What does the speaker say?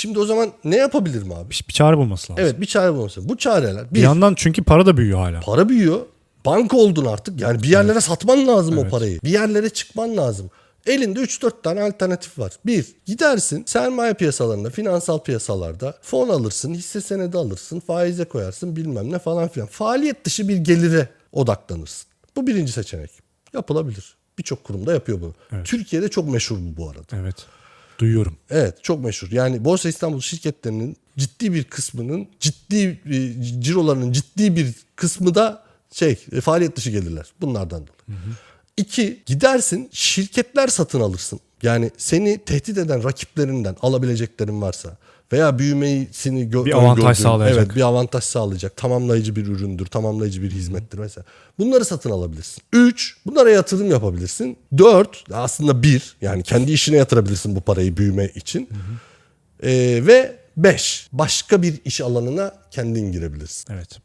Şimdi o zaman ne yapabilirim abi? Bir, bir çare bulması lazım. Evet bir çare bulması. Bu çareler Bir bir, yandan çünkü para da büyüyor hala. para büyüyor. Banka oldun artık. Yani bir yerlere satman lazım o Evet. parayı. Bir yerlere çıkman lazım. Elinde 3-4 tane alternatif var. Bir, gidersin sermaye piyasalarında, finansal piyasalarda fon alırsın, hisse senedi alırsın, faize koyarsın bilmem ne falan filan. Faaliyet dışı bir gelire odaklanırsın. Bu birinci seçenek. Yapılabilir. Birçok kurumda yapıyor bunu. Evet. Türkiye'de çok meşhur bu bu arada. Evet. Duyuyorum. Evet çok meşhur. Yani Borsa İstanbul şirketlerinin ciddi bir kısmının ciddi cirolarının ciddi bir kısmı da şey e, faaliyet dışı gelirler. Bunlardan dolayı. İki gidersin şirketler satın alırsın. Yani seni tehdit eden rakiplerinden alabileceklerin varsa veya büyümesini gö- Bir avantaj öngördüğün- sağlayacak. Evet bir avantaj sağlayacak. Tamamlayıcı bir üründür, tamamlayıcı bir hizmettir mesela. Bunları satın alabilirsin. Üç, bunlara yatırım yapabilirsin. Dört, aslında bir, yani kendi işine yatırabilirsin bu parayı büyüme için. Ee, ve beş, başka bir iş alanına kendin girebilirsin. Evet.